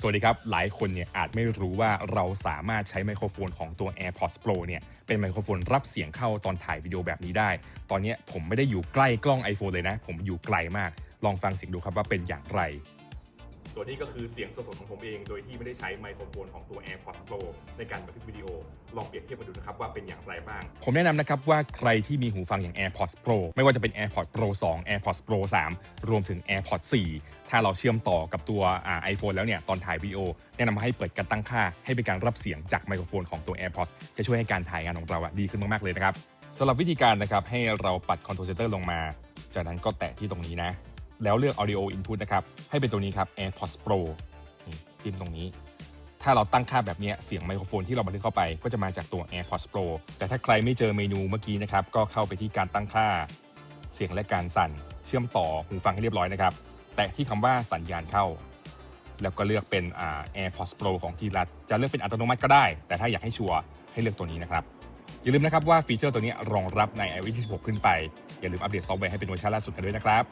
สวัสดีครับ หลายคนเนี่ยอาจไม่รู้ว่าเราสามารถใช้ไมโครโฟนของตัว AirPods Pro เนี่ยเป็นไมโครโฟนรับเสียงเข้าตอนถ่ายวิดีโอแบบนี้ได้ ตอนนี้ผมไม่ได้อยู่ใกล้กล้อง iPhone เลยนะ ผมอยู่ไกลมาก ลองฟังเสียงดูครับว่าเป็นอย่างไร ส่วนนี้ก็คือเสียงสดๆของผมเอง โดยที่ไม่ได้ใช้ไมโครโฟนของตัว AirPods Pro ในการบันทึกวิดีโอ ลองเปรียบเทียบมาดูนะครับว่าเป็นอย่างไรบ้าง ผมแนะนำนะครับว่าใครที่มีหูฟังอย่าง AirPods Pro ไม่ว่าจะเป็น AirPods Pro 2 AirPods Pro 3 รวมถึง AirPods 4 ถ้าเราเชื่อมต่อกับตัวอ่า iPhone แล้วเนี่ยตอนถ่ายวิดีโอ แนะนำให้เปิดการตั้งค่า ให้เป็นการรับเสียงจากไมโครโฟนของตัว AirPods จะช่วยให้การถ่ายงานของเราดีขึ้นมากๆเลยนะครับสำหรับวิธีการนะครับให้เราปัด Control Center ลงมา จากนั้นก็แตะที่ตรงนี้นะ แล้วเลือก Audio Input นะครับ ให้เป็นตัวนี้ครับ AirPods Pro นี่จิ้มตรงนี้ ถ้าเราตั้งค่าแบบนี้เสียงไมโครโฟนที่เราบันทึกเข้าไปก็จะมาจากตัว AirPods Pro แต่ถ้าใครไม่เจอเมนูเมื่อกี้นะครับ ก็เข้าไปที่การตั้งค่า เสียงและการสั่น เชื่อมต่อหูฟังให้เรียบร้อยนะครับ แตะที่คำว่าสัญญาณเข้า แล้วก็เลือกเป็น AirPods Pro ของทีรัฐจะเลือกเป็นอัตโนมัติก็ได้ แต่ถ้าอยากให้ชัวร์ให้เลือกตัวนี้นะครับอย่าลืมนะครับว่าฟีเจอร์ตัวนี้รองรับใน iOS 16 ขึ้นไป อย่าลืมอัปเดตซอฟต์แวร์ให้เป็นเวอร์ชันล่าสุดกันด้วยนะครับ